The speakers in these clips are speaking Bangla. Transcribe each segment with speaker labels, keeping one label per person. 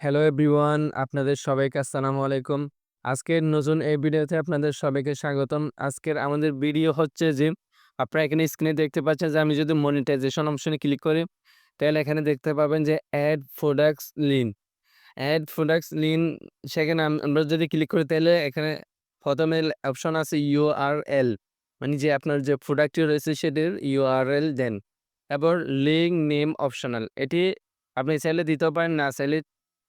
Speaker 1: হ্যালো এভরিওয়ান আপনাদের সবাইকে আসসালামু আলাইকুম। আজকের নতুন এই ভিডিওতে আপনাদের সবাইকে স্বাগতম। আজকের আমাদের ভিডিও হচ্ছে যে, আপনারা এখানে স্ক্রিনে দেখতে পাচ্ছেন যে, আমি যদি মনিটাইজেশন অপশনে ক্লিক করি, তাহলে এখানে দেখতে পাবেন যে add products link add products link সেখানে আমরা যদি ক্লিক করি, তাহলে এখানে প্রথমে অপশন আছে ইউআরএল মানে যে আপনার যে প্রোডাক্টটি রয়েছে, সেটির ইউআরএল দেন। এবার লিঙ্ক নেম অপশনাল এটি আপনি চাইলে দিতেও পারেন, না চাইলে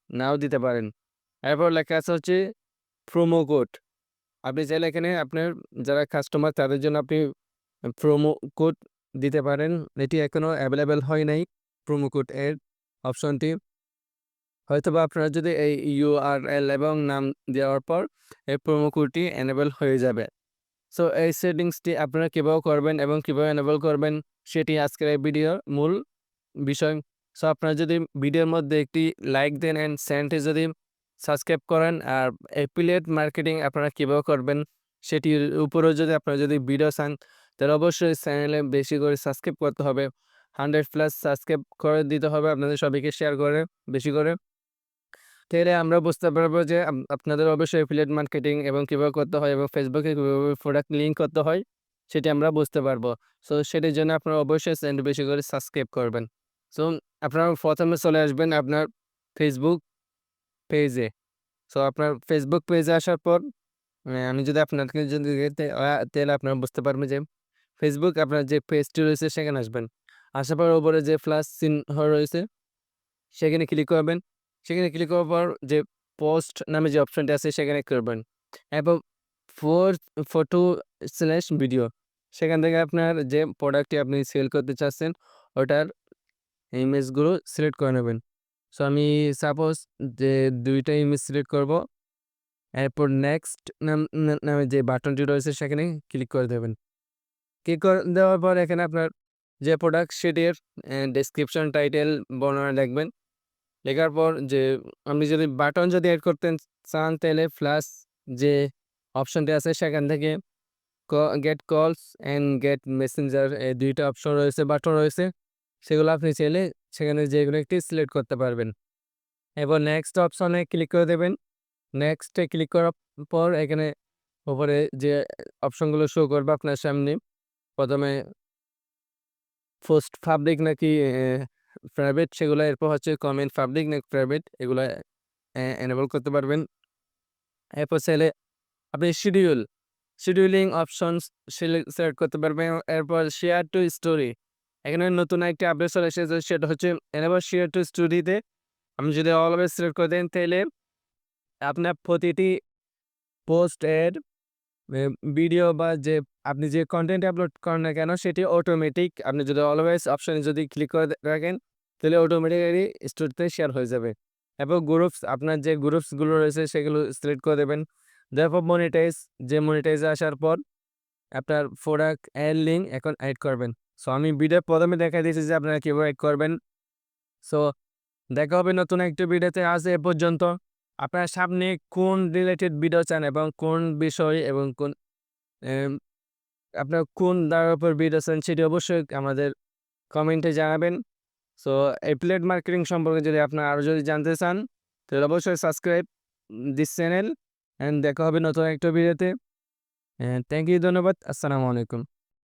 Speaker 1: নাও দিতে পারেন। এরপর লেখা আছে হচ্ছে প্রোমো কোড আপনি চাইলে এখানে আপনার যারা কাস্টমার তাদের জন্য আপনি প্রোমো কোড দিতে পারেন। এটি এখনও অ্যাভেলেবেল হয় নাই প্রোমো কোড এর অপশনটি হয়তো বা আপনারা যদি এই ইউআরএল এবং নাম দেওয়ার পর এই প্রোমো কোডটি এনেবল হয়ে যাবে। সো এই সেটিংসটি আপনারা কীভাবে করবেন এবং কীভাবে এনেবল করবেন, সেটি আজকের এই ভিডিওর মূল বিষয়। সো আপনারা যদি ভিডিওর মধ্যে একটি লাইক দেন অ্যান্ড চ্যানেলটি যদি সাবস্ক্রাইব করেন, আর অ্যাপিলেট মার্কেটিং আপনারা কীভাবে করবেন সেটির উপরেও যদি আপনারা যদি ভিডিও চান, তাহলে অবশ্যই চ্যানেলে বেশি করে সাবস্ক্রাইব করতে হবে। হান্ড্রেড প্লাস সাবস্ক্রাইব করে দিতে হবে আপনাদের সবাইকে শেয়ার করে বেশি করে। তাহলে আমরা বুঝতে পারব যে আপনাদের অবশ্যই অ্যাফিলিয়েট মার্কেটিং এবং কীভাবে করতে হয় এবং ফেসবুকে কীভাবে প্রোডাক্ট লিঙ্ক করতে হয়, সেটি আমরা বুঝতে পারব। সো সেটির জন্য আপনারা অবশ্যই চ্যানেল বেশি করে সাবস্ক্রাইব করবেন। সো আপনারা প্রথমে চলে আসবেন আপনার ফেসবুক পেজে সো আপনার ফেসবুক পেজে আসার পর আমি যদি আপনাকে যদি তাহলে আপনারা বুঝতে পারবেন যে ফেসবুক আপনার যে পেজটি রয়েছে সেখানে আসবেন। আসার পর ওপরে যে প্লাস চিহ্ন রয়েছে, সেখানে ক্লিক করবেন। সেখানে ক্লিক করার পর যে পোস্ট নামে যে অপশনটি আছে সেখানে করবেন। এবং ফোর ফটো স্ল্যাশ ভিডিও সেখান থেকে আপনার যে প্রোডাক্টটি আপনি সেল করতে চাচ্ছেন, ওটার ইমেজগুলো সিলেক্ট করে নেবেন। সো আমি সাপোজ যে দুইটা ইমেজ সিলেক্ট করব, এরপর নেক্সট নাম নামে যে বাটনটি রয়েছে সেখানে ক্লিক করে দেবেন। ক্লিক করে দেওয়ার পর এখানে আপনার যে প্রোডাক্ট সেটির ডেসক্রিপশন টাইটেল বর্ণনা লিখবেন লেখার পর যে আপনি যদি বাটন যদি অ্যাড করতে চান, তাহলে প্লাস যে অপশনটি আছে সেখান থেকে get calls and get Messenger এই দুইটা অপশন রয়েছে বাটন রয়েছে। সেগুলো আপনি চাইলে সেখানে যেগুলো একটি সিলেক্ট করতে পারবেন। এবার নেক্সট অপশনে ক্লিক করে দেবেন। নেক্সটে ক্লিক করার পর এখানে উপরে যে অপশনগুলো শো করবে আপনার সামনে, প্রথমে ফার্স্ট ফাব্রিক নাকি প্রাইভেট সেগুলো, এরপর হচ্ছে কমেন্ট পাবলিক নাকি প্রাইভেট এগুলো এনেবল করতে পারবেন। এরপর চাইলে আপনি শিডিউল শিডিউলিং অপশনস সিলেক্ট করতে পারবেন। এরপর শেয়ার টু স্টোরি এখানে নতুন একটি আপডেট চলে এসেছে, সেটা হচ্ছে এনেবল শেয়ার টু স্টোরিতে আপনি যদি অলওয়েজ সিলেক্ট করে দেন, তাহলে আপনার প্রতিটি পোস্ট এর ভিডিও বা যে আপনি যে কন্টেন্ট আপলোড করেন না কেন, সেটি অটোমেটিক আপনি যদি অলওয়েজ অপশানে যদি ক্লিক করে রাখেন, তাহলে অটোমেটিক্যালি স্টোরিতে শেয়ার হয়ে যাবে। এবং গ্রুপস আপনার যে গ্রুপসগুলো রয়েছে, সেগুলো সিলেক্ট করে দেবেন। তারপর মনিটাইজ যে মনিটাইজে আসার পর আপনার প্রোডাক্ট অ্যাড লিঙ্ক এখন অ্যাড করবেন। সো আমি ভিডিও প্রথমে দেখা দিয়েছি যে আপনারা কীভাবে করবেন। সো দেখা হবে নতুন একটি ভিডিওতে আজ এ পর্যন্ত আপনার সামনে কোন রিলেটেড ভিডিও চান এবং কোন বিষয় এবং কোন আপনার কোন দ্বারার উপর ভিডিও চান সেটি অবশ্যই আমাদের কমেন্টে জানাবেন। সো অ্যাফিলিয়েট মার্কেটিং সম্পর্কে যদি আপনারা আরও যদি জানতে চান, তাহলে অবশ্যই সাবস্ক্রাইব দিস চ্যানেল অ্যান্ড দেখা হবে নতুন একটা ভিডিওতে থ্যাংক ইউ ধন্যবাদ। আসসালামু আলাইকুম।